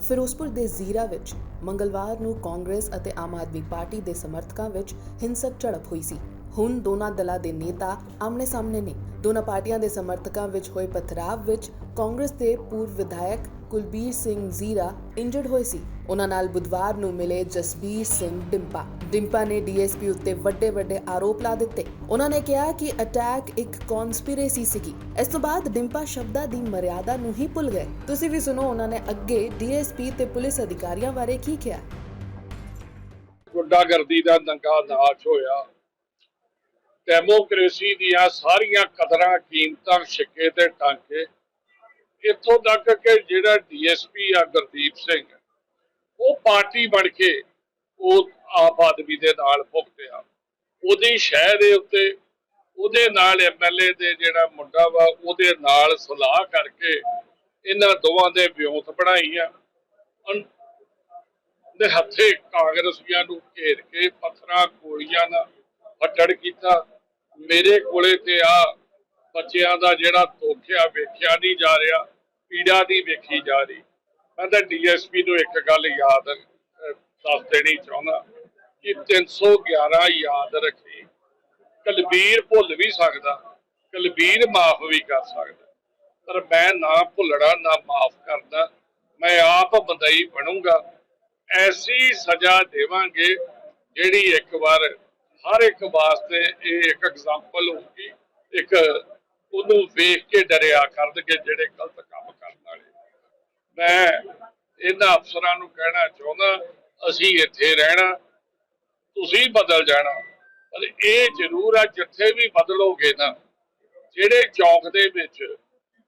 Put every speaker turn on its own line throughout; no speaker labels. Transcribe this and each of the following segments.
ਫਿਰੋਜ਼ਪੁਰ ਦੇ ਜ਼ੀਰਾ ਵਿੱਚ ਮੰਗਲਵਾਰ ਨੂੰ ਕਾਂਗਰਸ ਅਤੇ ਆਮ ਆਦਮੀ ਪਾਰਟੀ ਦੇ ਸਮਰਥਕਾਂ ਵਿੱਚ ਹਿੰਸਕ ਝੜਪ ਹੋਈ ਸੀ। ਹੁਣ ਦੋਨਾਂ ਦਲਾਂ ਦੇ ਨੇਤਾ ਆਮਨੇ ਸਾਹਮਣੇ ਨੇ। ਦੋਨਾਂ ਪਾਰਟੀਆਂ ਦੇ ਸਮਰਥਕਾਂ ਵਿੱਚ ਹੋਏ ਪਥਰਾਵ ਵਿੱਚ ਕਾਂਗਰਸ ਦੇ ਪੂਰਵ ਵਿਧਾਇਕ ਕੁਲਬੀਰ ਸਿੰਘ ਜ਼ੀਰਾ ਇੰਜਰਡ ਹੋਏ ਸੀ। ਉਹਨਾਂ ਨਾਲ ਬੁੱਧਵਾਰ ਨੂੰ ਮਿਲੇ ਜਸਬੀਰ ਸਿੰਘ ਡਿੰਪਾ। ਡਿੰਪਾ ਨੇ ਡੀਐਸਪੀ ਉੱਤੇ ਵੱਡੇ ਵੱਡੇ ਆਰੋਪ ਲਾ ਦਿੱਤੇ। ਉਹਨਾਂ ਨੇ ਕਿਹਾ ਕਿ ਅਟੈਕ ਇੱਕ ਕਨਸਪੀਰੇਸੀ ਸੀਗੀ। ਇਸ ਤੋਂ ਬਾਅਦ ਡਿੰਪਾ ਸ਼ਬਦਾਂ ਦੀ ਮਰਿਆਦਾ ਨੂੰ ਹੀ ਭੁੱਲ ਗਏ। ਤੁਸੀਂ ਵੀ ਸੁਣੋ ਉਹਨਾਂ ਨੇ ਅੱਗੇ ਡੀਐਸਪੀ ਤੇ ਪੁਲਿਸ ਅਧਿਕਾਰੀਆਂ ਬਾਰੇ ਕੀ ਕਿਹਾ।
ਗੁੰਡਾਗਰਦੀ ਦਾ ਦੰਗਾ ਨਾਚ ਹੋਇਆ। ਡੈਮੋਕ੍ਰੇਸੀ ਦੀਆਂ ਸਾਰੀਆਂ ਕਦਰਾਂ, ਕੀਮਤਾਂ, ਛਿੱਕੇ ਤੇ ਟਾਂਕੇ ਇੱਥੋਂ ਤੱਕ ਕਿ ਜਿਹੜਾ ਡੀਐਸਪੀ ਆ ਗੁਰਦੀਪ ਸਿੰਘ, ਉਹ ਪਾਰਟੀ ਬਣ ਕੇ ਉਹ ਆਪ ਆਦਮੀ ਦੇ ਨਾਲ ਭੁਗਤਿਆ ਉਹਦੀ ਸ਼ਹਿ ਦੇ ਉੱਤੇ, ਉਹਦੇ ਨਾਲ ਐਮਐਲਏ ਦੇ ਜਿਹੜਾ ਮੁੰਡਾ ਵਾ, ਉਹਦੇ ਨਾਲ ਸਲਾਹ ਕਰਕੇ ਇਹਨਾਂ ਦੋਵਾਂ ਦੇ ਵਿਉਂਤ ਬਣਾਈ ਆ। ਦੇ ਹੱਥੇ ਕਾਂਗਰਸੀਆਂ ਨੂੰ ਘੇਰ ਕੇ ਪੱਥਰਾਂ, ਗੋਲੀਆਂ ਨਾਲ ਫੱਟੜ ਕੀਤਾ। ਮੇਰੇ ਕੋਲੇ ਤੇ ਆ ਬੱਚਿਆਂ ਦਾ ਜਿਹੜਾ ਤੋਖਿਆ ਵੇਖਿਆ ਨਹੀਂ ਜਾ ਰਿਹਾ ਪੀੜਾ ਨਹੀਂ ਵੇਖੀ ਜਾ ਰਹੀ। ਮੈਂ ਤਾਂ ਡੀਐਸਪੀ ਨੂੰ ਇੱਕ ਗੱਲ ਯਾਦ ਦੱਸ ਦੇਣੀ ਚਾਹੁੰਦਾ ਕਿ 311 ਯਾਦ ਰੱਖੀ। ਕਲਬੀਰ ਭੁੱਲ ਵੀ ਸਕਦਾ, ਕਲਬੀਰ ਮਾਫ ਵੀ ਕਰ ਸਕਦਾ। ਪਰ ਮੈਂ ਨਾ ਭੁੱਲਣਾ, ਨਾ ਮਾਫ ਕਰਦਾ, ਮੈਂ ਆਪ ਬੰਦਈ ਬਣੂੰਗਾ। ਐਸੀ ਸਜ਼ਾ ਦੇਵਾਂਗੇ ਜਿਹੜੀ ਇੱਕ ਵਾਰ, ਹਰ ਇੱਕ ਵਾਸਤੇ ਇਹ ਇੱਕ ਐਗਜ਼ਾਮਪਲ ਹੋਊਗੀ, ਇੱਕ ਉਹਨੂੰ ਵੇਖ ਕੇ ਡਰਿਆ ਕਰਨਗੇ ਜਿਹੜੇ ਗਲਤ ਕੰਮ ਕਰਨ ਵਾਲੇ। ਮੈਂ ਇਹਨਾਂ ਅਫਸਰਾਂ ਨੂੰ ਕਹਿਣਾ ਚਾਹੁੰਦਾ ਅਸੀਂ ਇੱਥੇ ਰਹਿਣਾ ਤੁਸੀਂ ਬਦਲ ਜਾਣਾ। ਪਰ ਇਹ ਜ਼ਰੂਰ ਆ ਜਿੱਥੇ ਵੀ ਬਦਲੋਗੇ ਨਾ ਜਿਹੜੇ ਚੌਂਕ ਦੇ ਵਿੱਚ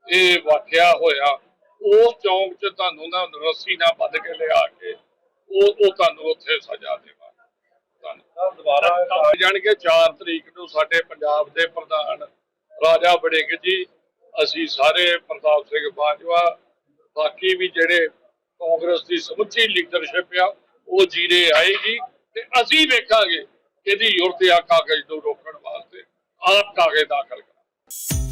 ਇਹ ਵਾਕਿਆ ਹੋਇਆ ਉਸ ਚੌਂਕ 'ਚ ਤੁਹਾਨੂੰ ਨਾ ਰੱਸੀ ਨਾਲ ਬੰਨ ਕੇ ਲਿਆ ਕੇ ਉਹ ਉਹ ਤੁਹਾਨੂੰ ਉੱਥੇ ਸਜ਼ਾ ਦੇਵਾਂਗੇ। ਤੁਹਾਨੂੰ ਦੁਬਾਰਾ ਜਾਣ ਕੇ 4 ਤਰੀਕ ਨੂੰ ਸਾਡੇ ਪੰਜਾਬ ਦੇ ਪ੍ਰਧਾਨ ਰਾਜਾ ਵੜਿੰਗ ਜੀ, ਅਸੀਂ ਸਾਰੇ ਪ੍ਰਤਾਪ ਸਿੰਘ ਬਾਜਵਾ ਬਾਕੀ ਵੀ ਜਿਹੜੇ ਕਾਂਗਰਸ ਦੀ ਸਮੁੱਚੀ ਲੀਡਰਸ਼ਿਪ ਆ, ਉਹ ਜੀਰੇ ਆਏਗੀ ਤੇ ਅਸੀਂ ਵੇਖਾਂਗੇ ਇਹਦੀ ਯੁਰਤ ਆ ਕਾਗਜ਼ ਨੂੰ ਰੋਕਣ ਵਾਸਤੇ ਆਪ ਕਾਗਜ਼ ਦਾਖਲ ਕਰਾਂ